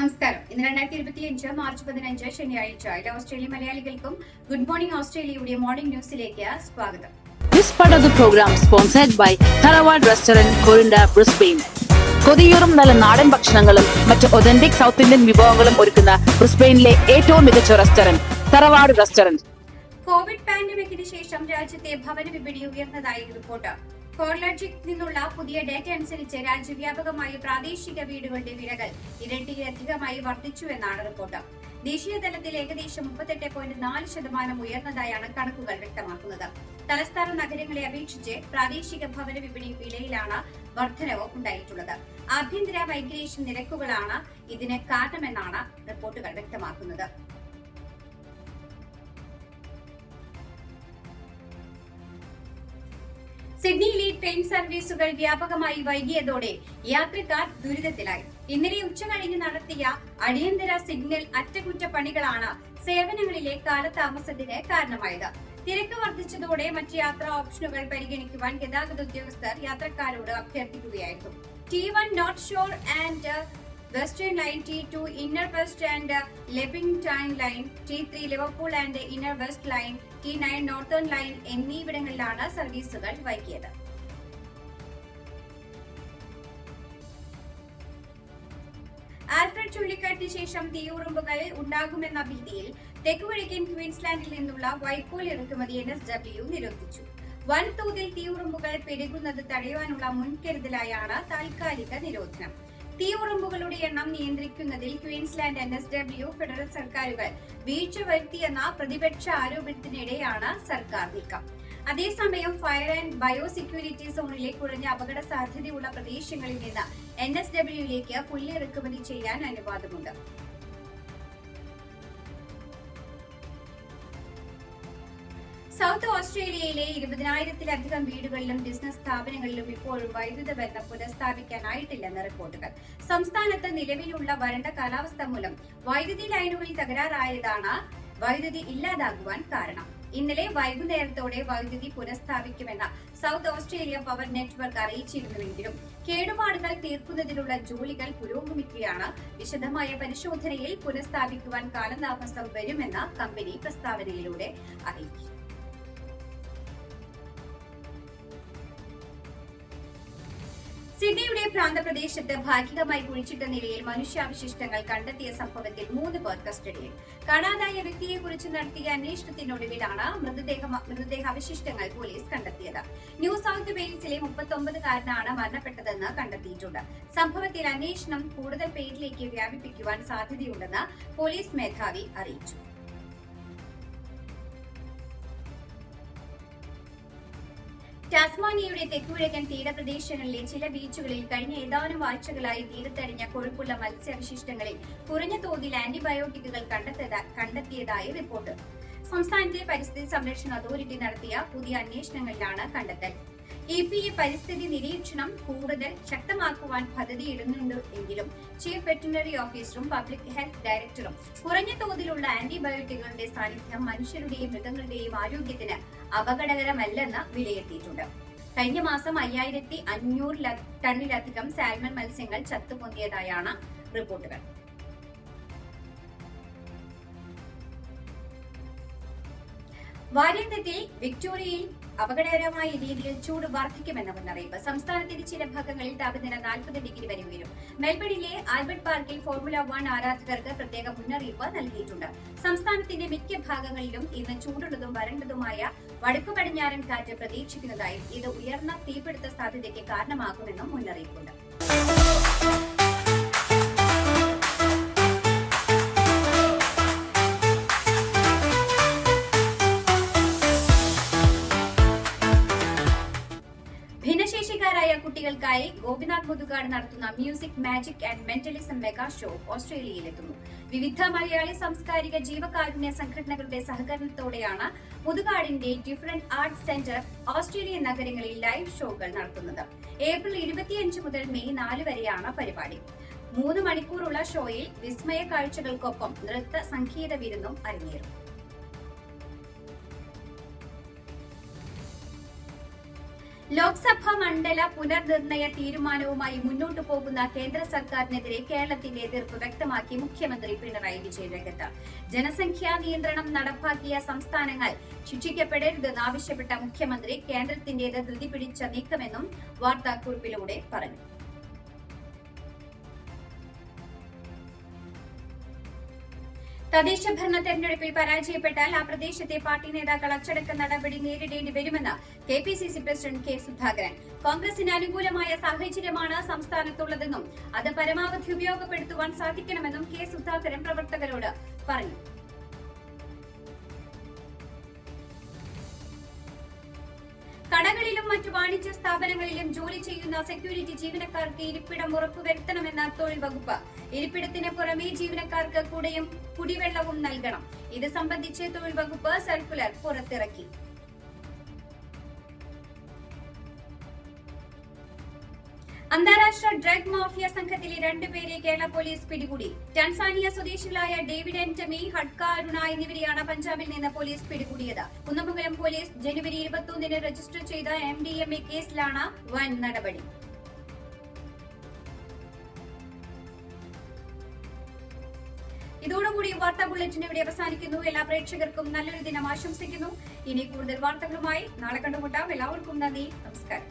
നമസ്കാരം. ഇന്ന് രണ്ടായിരത്തി ഇരുപത്തി അഞ്ച് മാർച്ച് പതിനഞ്ച് ശനിയാഴ്ച എല്ലാ ഓസ്ട്രേലിയ മലയാളികൾക്കും ഗുഡ് മോർണിംഗ് ഓസ്ട്രേലിയയുടെ മോർണിംഗ് ന്യൂസിലേക്ക് സ്വാഗതം. This part of the program sponsored by Tharawad Restaurant, Corinda, Brisbane. കൊതിയൂറും നല്ല നാടൻ ഭക്ഷണങ്ങളും മറ്റ് ഒതന്റിക് സൗത്ത് ഇന്ത്യൻ വിഭവങ്ങളും ഒരുക്കുന്ന ബ്രിസ്ബെയിനിലെ ഏറ്റവും മികച്ച റെസ്റ്റോറന്റ് തറവാട് റെസ്റ്റോറന്റ് കോവിഡ് പാൻഡമിക്കിന് ശേഷം രാജ്യത്തെ ഭവന വിപണി ഉയർന്നതായി റിപ്പോർട്ട്. കോർലജിക് നിന്നുള്ള പുതിയ ഡേറ്റ അനുസരിച്ച് രാജ്യവ്യാപകമായി പ്രാദേശിക വീടുകളുടെ വിലകൾ ഇരട്ടിയിലധികമായി വർദ്ധിച്ചുവെന്നാണ് റിപ്പോർട്ട്. ദേശീയ തലത്തിൽ ഏകദേശം മുപ്പത്തെട്ട് പോയിന്റ് നാല് ശതമാനം ഉയർന്നതായാണ് കണക്കുകൾ വ്യക്തമാക്കുന്നത്. തലസ്ഥാന നഗരങ്ങളെ അപേക്ഷിച്ച് പ്രാദേശിക ഭവന വിപണി വിലയിലാണ് വർധനവ് ഉണ്ടായിട്ടുള്ളത്. ആഭ്യന്തര മൈഗ്രേഷൻ നിരക്കുകളാണ് ഇതിന് കാരണമെന്നാണ് റിപ്പോർട്ടുകൾ വ്യക്തമാക്കുന്നത്. സിഡ്നിയിലെ ട്രെയിൻ സർവീസുകൾ വ്യാപകമായി വൈകിയതോടെ യാത്രക്കാർ ദുരിതത്തിലായി. ഇന്നലെ ഉച്ചകഴിഞ്ഞ് നടത്തിയ അടിയന്തര സിഗ്നൽ അറ്റകുറ്റപ്പണികളാണ് സേവനങ്ങളിലെ കാലതാമസത്തിന് കാരണമായത്. തിരക്ക് വർദ്ധിച്ചതോടെ മറ്റ് യാത്രാ ഓപ്ഷനുകൾ പരിഗണിക്കുവാൻ ഗതാഗത ഉദ്യോഗസ്ഥർ യാത്രക്കാരോട് അഭ്യർത്ഥിക്കുകയായിരുന്നു. T one North Shore and Western line T two Inner West and Leppington line T three Liverpool and Inner West line T nine Northern line എന്നിവിടങ്ങളിലാണ് സർവീസുകൾ വൈകിയത്. ആൽഫ്രഡ് ചുഴലിക്കാറ്റിന് ശേഷം തീയുറുമ്പുകൾ ഉണ്ടാകുമെന്ന ഭീതിയിൽ തെക്കുകിഴക്കൻ ക്വീൻസ്ലാൻഡിൽ നിന്നുള്ള വൈക്കോൽ ഇറക്കുമതി എൻ എസ് ഡബ്ല്യു നിരോധിച്ചു. വൻതോതിൽ തീയുറുമ്പുകൾ പെരുകുന്നത് തടയുവാനുള്ള മുൻകരുതലായാണ് താൽക്കാലിക നിരോധനം. തീയുറുമ്പുകളുടെ എണ്ണം നിയന്ത്രിക്കുന്നതിൽ Queensland N S W federal സർക്കാരുകൾ വീഴ്ച വരുത്തിയെന്ന പ്രതിപക്ഷ ആരോപണത്തിനിടെയാണ് സർക്കാർ നീക്കം. അതേസമയം ഫയർ ആൻഡ് ബയോസെക്യൂരിറ്റി സോണിലെ കുറഞ്ഞ അപകട സാധ്യതയുള്ള പ്രദേശങ്ങളിൽ നിന്ന് എൻ എസ് ഡബ്ല്യുയിലേക്ക് പുല്ല് ഇറക്കുമതി ചെയ്യാൻ അനുവാദമുണ്ട്. സൗത്ത് ഓസ്ട്രേലിയയിലെ ഇരുപതിനായിരത്തിലധികം വീടുകളിലും ബിസിനസ് സ്ഥാപനങ്ങളിലും ഇപ്പോഴും വൈദ്യുത ബന്ധം പുനഃസ്ഥാപിക്കാനായിട്ടില്ലെന്ന് റിപ്പോർട്ടുകൾ. സംസ്ഥാനത്ത് നിലവിലുള്ള വരണ്ട കാലാവസ്ഥ മൂലം വൈദ്യുതി ലൈനുകളിൽ തകരാറായതാണ് വൈദ്യുതി ഇല്ലാതാകുവാൻ കാരണം. ഇന്നലെ വൈകുന്നേരത്തോടെ വൈദ്യുതി പുനഃസ്ഥാപിക്കുമെന്ന് സൗത്ത് ഓസ്ട്രേലിയ പവർ നെറ്റ്വർക്ക് അറിയിച്ചിരുന്നുവെങ്കിലും കേടുപാടുകൾ തീർക്കുന്നതിനുള്ള ജോലികൾ പുരോഗമിക്കുകയാണ്. വിശദമായ പരിശോധനയിൽ പുനഃസ്ഥാപിക്കുവാൻ കാലതാമസം വരുമെന്ന് കമ്പനി പ്രസ്താവനയിലൂടെ അറിയിച്ചു. സിഡ്നിയുടെ പ്രാന്തപ്രദേശത്ത് ഭാഗികമായി കുഴിച്ചിട്ട നിലയിൽ മനുഷ്യാവശിഷ്ടങ്ങൾ കണ്ടെത്തിയ സംഭവത്തിൽ മൂന്ന് പേർ കസ്റ്റഡിയിൽ. കാണാതായ വ്യക്തിയെക്കുറിച്ച് നടത്തിയ അന്വേഷണത്തിനൊടുവിലാണ് മൃതദേഹ അവശിഷ്ടങ്ങൾ പോലീസ് കണ്ടെത്തിയത്. ന്യൂ സൗത്ത് വെയിൽസിലെ മുപ്പത്തൊമ്പതുകാരനാണ് മരണപ്പെട്ടതെന്ന് കണ്ടെത്തിയിട്ടുണ്ട്. സംഭവത്തിൽ അന്വേഷണം കൂടുതൽ പേരിലേക്ക് വ്യാപിപ്പിക്കുവാൻ സാധ്യതയുണ്ടെന്ന് പോലീസ് മേധാവി അറിയിച്ചു. ടാസ്മാനിയയുടെ തെക്കുകിഴക്കൻ തീരപ്രദേശങ്ങളിലെ ചില ബീച്ചുകളിൽ കഴിഞ്ഞ ഏതാനും ആഴ്ചകളായി തീരത്തടിഞ്ഞ കൊഴുപ്പുള്ള മത്സ്യാവശിഷ്ടങ്ങളിൽ കുറഞ്ഞ തോതിൽ ആന്റിബയോട്ടിക്കുകൾ കണ്ടെത്തിയതായി റിപ്പോർട്ട്. സംസ്ഥാനത്തെ പരിസ്ഥിതി സംരക്ഷണ അതോറിറ്റി നടത്തിയ പുതിയ അന്വേഷണങ്ങളിലാണ് കണ്ടെത്തൽ. ഇ പി എ പരിസ്ഥിതി നിരീക്ഷണം കൂടുതൽ ശക്തമാക്കുവാൻ പദ്ധതിയിടുന്നുണ്ട് എങ്കിലും ചീഫ് വെറ്റിനറി ഓഫീസറും പബ്ലിക് ഹെൽത്ത് ഡയറക്ടറും കുറഞ്ഞ തോതിലുള്ള ആന്റിബയോട്ടിക്കുകളുടെ സാന്നിധ്യം മനുഷ്യരുടെയും മൃഗങ്ങളുടെയും ആരോഗ്യത്തിന് അപകടകരമല്ലെന്ന് വിലയിരുത്തിയിട്ടുണ്ട്. കഴിഞ്ഞ മാസം അയ്യായിരത്തി അഞ്ഞൂറ് ടണ്ണിലധികം സാൽമൺ മത്സ്യങ്ങൾ ചത്തുപൊന്തിയതായാണ് റിപ്പോർട്ടുകൾ. വാര്യന്തത്തിൽ വിക്ടോറിയയിൽ അപകടകരമായ രീതിയിൽ ചൂട് വർദ്ധിക്കുമെന്ന മുന്നറിയിപ്പ്. സംസ്ഥാനത്തിന്റെ ചില ഭാഗങ്ങളിൽ താപനില നാൽപ്പത് ഡിഗ്രി വരെ ഉയരും. മെൽബണിലെ ആൽബർട്ട് പാർക്കിൽ ഫോർമുല വൺ ആരാധകർക്ക് പ്രത്യേക മുന്നറിയിപ്പ് നൽകിയിട്ടുണ്ട്. സംസ്ഥാനത്തിന്റെ മിക്ക ഭാഗങ്ങളിലും ഇന്ന് ചൂടുള്ളതും വരണ്ടതുമായ വടക്കു പടിഞ്ഞാറൻ കാറ്റ് പ്രതീക്ഷിക്കുന്നതായും ഇത് ഉയർന്ന തീപിടുത്ത സാധ്യതയ്ക്ക് കാരണമാകുമെന്നും മുന്നറിയിപ്പുണ്ട്. കുട്ടികൾക്കായി ഗോപിനാഥ് മുതുകാട് നടത്തുന്ന music magic and mentalism mega show ഓസ്ട്രേലിയയിലെത്തുന്നു. വിവിധ മലയാളി സാംസ്കാരിക ജീവകാരുണ്യ സംഘടനകളുടെ സഹകരണത്തോടെയാണ് മുതുകാടിന്റെ ഡിഫറന്റ് ആർട്സ് സെന്റർ ഓസ്ട്രേലിയൻ നഗരങ്ങളിൽ ലൈവ് ഷോകൾ നടത്തുന്നത്. ഏപ്രിൽ ഇരുപത്തിയഞ്ച് മുതൽ മെയ് നാല് വരെയാണ് പരിപാടി. മൂന്ന് മണിക്കൂറുള്ള ഷോയിൽ വിസ്മയ കാഴ്ചകൾക്കൊപ്പം നൃത്ത സംഗീത വിരുന്നും അരങ്ങേറും. ലോക്സഭാ മണ്ഡല പുനർനിർണയ തീരുമാനവുമായി മുന്നോട്ടു പോകുന്ന കേന്ദ്ര സർക്കാരിനെതിരെ കേരളത്തിന്റെ എതിർപ്പ് വ്യക്തമാക്കി മുഖ്യമന്ത്രി പിണറായി വിജയൻ രംഗത്ത്. ജനസംഖ്യാ നിയന്ത്രണം നടപ്പാക്കിയ സംസ്ഥാനങ്ങൾ ശിക്ഷിക്കപ്പെടരുതെന്ന് ആവശ്യപ്പെട്ട മുഖ്യമന്ത്രി കേന്ദ്രത്തിന്റേത് ധൃതി പിടിച്ച നീക്കമെന്നും വാർത്താക്കുറിപ്പിലൂടെ പറഞ്ഞു. തദ്ദേശ ഭരണ തെരഞ്ഞെടുപ്പിൽ പരാജയപ്പെട്ടാൽ ആ പ്രദേശത്തെ പാർട്ടി നേതാക്കൾ അച്ചടക്ക നടപടി നേരിടേണ്ടി വരുമെന്ന് K P C C president K Sudhakaran. കോൺഗ്രസിന് അനുകൂലമായ സാഹചര്യമാണ് സംസ്ഥാനത്തുള്ളതെന്നും അത് പരമാവധി ഉപയോഗപ്പെടുത്തുവാൻ സാധിക്കണമെന്നും കെ സുധാകരൻ പ്രവർത്തകരോട് പറഞ്ഞു. മറ്റു വാണിജ്യ സ്ഥാപനങ്ങളിലും ജോലി ചെയ്യുന്ന സെക്യൂരിറ്റി ജീവനക്കാർക്ക് ഇരിപ്പിടം ഉറപ്പുവരുത്തണമെന്ന തൊഴിൽ വകുപ്പ് ഇരിപ്പിടത്തിന് പുറമെ ജീവനക്കാർക്ക് കുടയും കുടിവെള്ളവും നൽകണം. ഇത് സംബന്ധിച്ച് തൊഴിൽ വകുപ്പ് സർക്കുലർ പുറത്തിറക്കി. അന്താരാഷ്ട്ര ഡ്രഗ് മാഫിയ സംഘത്തിലെ രണ്ടുപേരെ കേരള പോലീസ് പിടികൂടി. ടൻസാനിയ സ്വദേശികളായ ഡേവിഡ് ആന്റമി ഹഡ്ക അരുണ എന്നിവരെയാണ് പഞ്ചാബിൽ നിന്ന് പോലീസ് പിടികൂടിയത്. കുന്നമംഗലം പോലീസ് ജനുവരി ഇരുപത്തിയൊന്നിന് രജിസ്റ്റർ ചെയ്ത എം ഡി എം എ കേസിലാണ് വൻ നടപടി. ഇതോടുകൂടി വാർത്താ ബുള്ളറ്റിൻ ഇവിടെ അവസാനിക്കുന്നു. എല്ലാ പ്രേക്ഷകർക്കും നല്ലൊരു ദിനം ആശംസിക്കുന്നു. ഇനി കൂടുതൽ വാർത്തകളുമായി നാളെ കണ്ടുമുട്ടാം. എല്ലാവർക്കും നന്ദി. നമസ്കാരം.